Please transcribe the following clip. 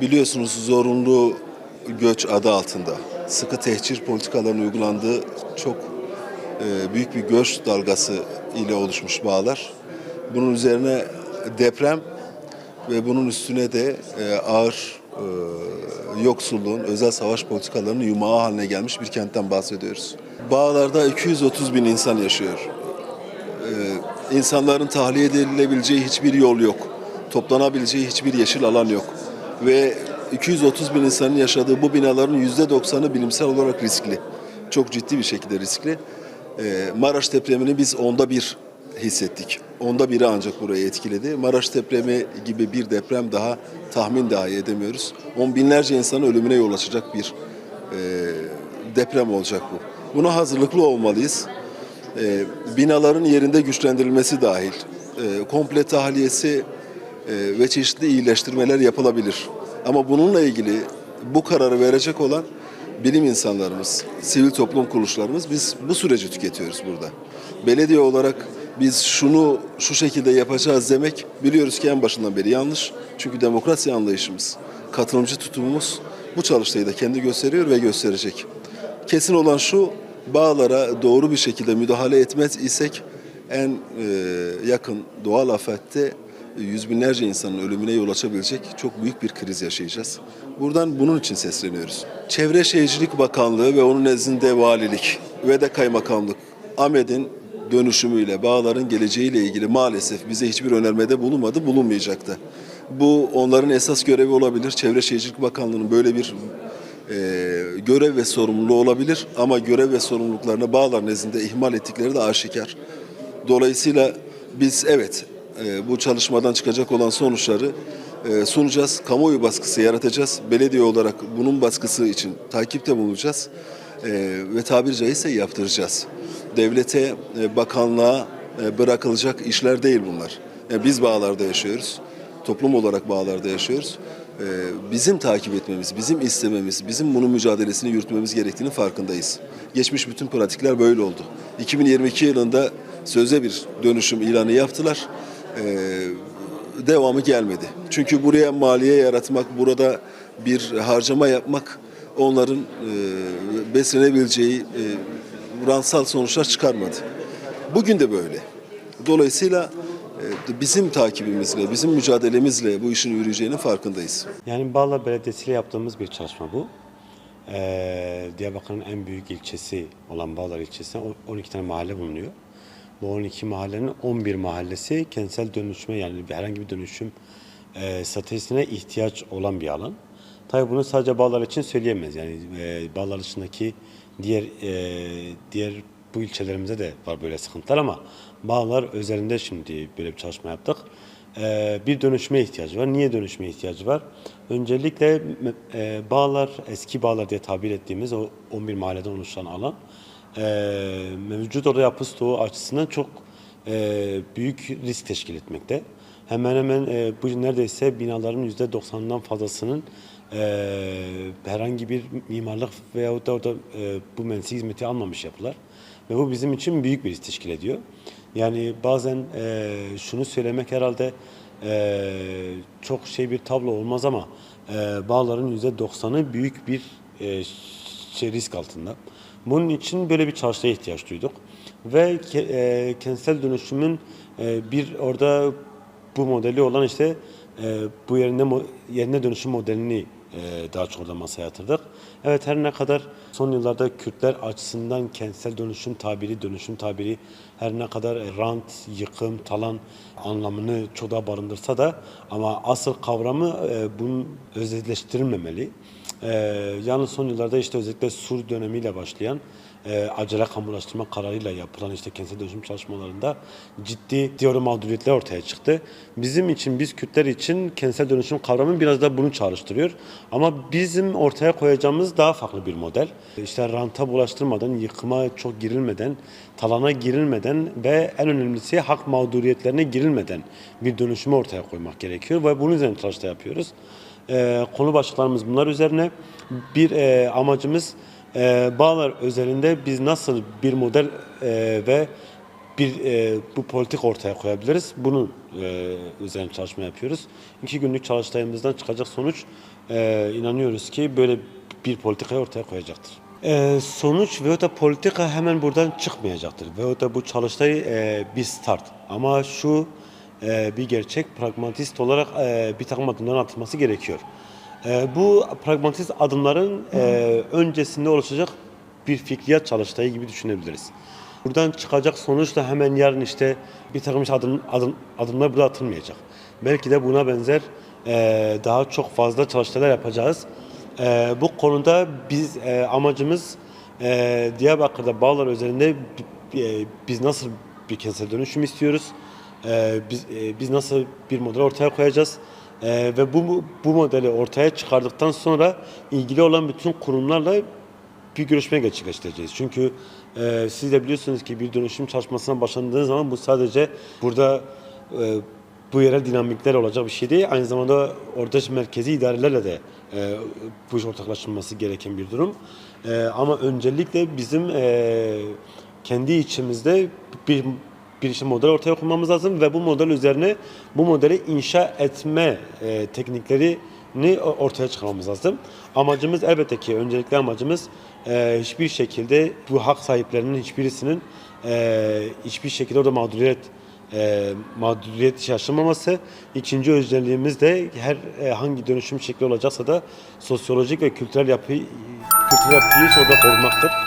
biliyorsunuz zorunlu göç adı altında sıkı tehcir politikalarının uygulandığı çok e, büyük bir göç dalgası ile oluşmuş bağlar. Bunun üzerine deprem ve bunun üstüne de e, ağır e, yoksulluğun, özel savaş politikalarının yumağı haline gelmiş bir kentten bahsediyoruz. Bağlarda 230 bin insan yaşıyor. İnsanların tahliye edilebileceği hiçbir yol yok. Toplanabileceği hiçbir yeşil alan yok. Ve 230 bin insanın yaşadığı bu binaların %90'ı bilimsel olarak riskli. Çok ciddi bir şekilde riskli. E, Maraş depremini biz onda bir hissettik. Onda biri ancak burayı etkiledi. Maraş depremi gibi bir deprem daha tahmin dahi edemiyoruz. On binlerce insanın ölümüne yol açacak bir e, deprem olacak bu. Buna hazırlıklı olmalıyız. E, binaların yerinde güçlendirilmesi dahil, e, komple tahliyesi ve çeşitli iyileştirmeler yapılabilir. Ama bununla ilgili bu kararı verecek olan bilim insanlarımız, sivil toplum kuruluşlarımız biz bu süreci tüketiyoruz burada. Belediye olarak biz şunu şu şekilde yapacağız demek biliyoruz ki en başından beri yanlış. Çünkü demokrasi anlayışımız, katılımcı tutumumuz bu çalıştayı da kendi gösteriyor ve gösterecek. Kesin olan şu, bağlara doğru bir şekilde müdahale etmez isek en e, yakın doğal afette yüz binlerce insanın ölümüne yol açabilecek çok büyük bir kriz yaşayacağız. Buradan bunun için sesleniyoruz. Çevre Şehircilik Bakanlığı ve onun nezdinde valilik ve de kaymakamlık AMED'in dönüşümüyle, bağların geleceğiyle ilgili maalesef bize hiçbir önermede bulunmadı, bulunmayacaktı. Bu onların esas görevi olabilir. Çevre Şehircilik Bakanlığı'nın böyle bir e, görev ve sorumluluğu olabilir ama görev ve sorumluluklarını bağlar nezdinde ihmal ettikleri de aşikar. Dolayısıyla biz evet bu çalışmadan çıkacak olan sonuçları e, sunacağız. Kamuoyu baskısı yaratacağız. Belediye olarak bunun baskısı için takipte bulunacağız. E, ve tabiri caizse yaptıracağız. Devlete, e, bakanlığa e, bırakılacak işler değil bunlar. Yani biz bağlarda yaşıyoruz. Toplum olarak bağlarda yaşıyoruz. E, bizim takip etmemiz, bizim istememiz, bizim bunun mücadelesini yürütmemiz gerektiğini farkındayız. Geçmiş bütün pratikler böyle oldu. 2022 yılında sözde bir dönüşüm ilanı yaptılar. E, devamı gelmedi. Çünkü buraya maliye yaratmak, burada bir harcama yapmak onların e, beslenebileceği e, ransal sonuçlar çıkarmadı. Bugün de böyle. Dolayısıyla bizim takibimizle, bizim mücadelemizle bu işin yürüyeceğinin farkındayız. Yani Bağlar Belediyesi ile yaptığımız bir çalışma bu. Ee, Diyarbakır'ın en büyük ilçesi olan Bağlar ilçesinde o- 12 tane mahalle bulunuyor. Bu 12 mahallenin 11 mahallesi kentsel dönüşüme yani herhangi bir dönüşüm e, stratejisine ihtiyaç olan bir alan. Tabii bunu sadece Bağlar için söyleyemez. Yani e, Bağlar dışındaki diğer e, diğer bu ilçelerimize de var böyle sıkıntılar ama Bağlar özelinde şimdi böyle bir çalışma yaptık. Ee, bir dönüşüme ihtiyacı var. Niye dönüşüme ihtiyacı var? Öncelikle e, bağlar, eski bağlar diye tabir ettiğimiz o 11 mahalleden oluşan alan e, mevcut orada yapı stoğu açısından çok e, büyük risk teşkil etmekte. Hemen hemen e, bu neredeyse binaların %90'dan fazlasının e, herhangi bir mimarlık veyahut da orada e, bu mensi hizmeti almamış yapılar. Ve bu bizim için büyük bir risk teşkil ediyor. Yani bazen e, şunu söylemek herhalde e, çok şey bir tablo olmaz ama e, bağların %90'ı büyük bir e, şey risk altında. Bunun için böyle bir çalışmaya ihtiyaç duyduk. Ve e, kentsel dönüşümün e, bir orada bu modeli olan işte e, bu yerine yerine dönüşüm modelini e, daha çok orada masaya yatırdık. Evet her ne kadar son yıllarda Kürtler açısından kentsel dönüşüm tabiri, dönüşüm tabiri her ne kadar rant, yıkım, talan anlamını çok daha barındırsa da ama asıl kavramı e, bunun özelleştirilmemeli. E, yalnız son yıllarda işte özellikle Sur dönemiyle başlayan e, acele kamulaştırma kararıyla yapılan işte kentsel dönüşüm çalışmalarında ciddi diyorum mağduriyetler ortaya çıktı. Bizim için, biz Kürtler için kentsel dönüşüm kavramı biraz da bunu çağrıştırıyor. Ama bizim ortaya koyacağımız daha farklı bir model. İşte ranta bulaştırmadan, yıkıma çok girilmeden, talana girilmeden ve en önemlisi hak mağduriyetlerine girilmeden bir dönüşümü ortaya koymak gerekiyor ve bunun üzerine çalışta yapıyoruz. E, konu başlıklarımız bunlar üzerine. Bir e, amacımız e, bağlar özelinde biz nasıl bir model e, ve bir e, bu politik ortaya koyabiliriz. Bunun e, üzerine çalışma yapıyoruz. İki günlük çalıştayımızdan çıkacak sonuç e, inanıyoruz ki böyle bir politikayı ortaya koyacaktır. E, sonuç veyahut da politika hemen buradan çıkmayacaktır. Veyahut da bu çalıştay e, bir start. Ama şu e, bir gerçek pragmatist olarak e, bir takım adımların atılması gerekiyor. E, bu pragmatist adımların öncesinde oluşacak bir fikriyat çalıştayı gibi düşünebiliriz. Buradan çıkacak sonuç da hemen yarın işte bir takım adım, adım, adımlar burada atılmayacak. Belki de buna benzer daha çok fazla çalıştaylar yapacağız. Bu konuda biz amacımız e, Diyarbakır'da bağlar üzerinde bi- biz nasıl bir kentsel dönüşüm istiyoruz? E, biz e, biz nasıl bir model ortaya koyacağız? E, ve bu bu modeli ortaya çıkardıktan sonra ilgili olan bütün kurumlarla bir görüşme gerçekleştireceğiz. Çünkü e, siz de biliyorsunuz ki bir dönüşüm çalışmasına başlandığı zaman bu sadece burada e, bu yerel dinamikler olacak bir şey değil. Aynı zamanda orada merkezi idarelerle de e, bu iş ortaklaşılması gereken bir durum. E, ama öncelikle bizim e, kendi içimizde bir bir işte model ortaya koymamız lazım ve bu model üzerine bu modeli inşa etme e, tekniklerini ortaya çıkarmamız lazım. Amacımız elbette ki öncelikli amacımız e, hiçbir şekilde bu hak sahiplerinin hiçbirisinin e, hiçbir şekilde orada mağduriyet e, mağduriyet yaşamaması. İkinci özelliğimiz de her e, hangi dönüşüm şekli olacaksa da sosyolojik ve kültürel yapıyı kültürel yapıyı orada korumaktır.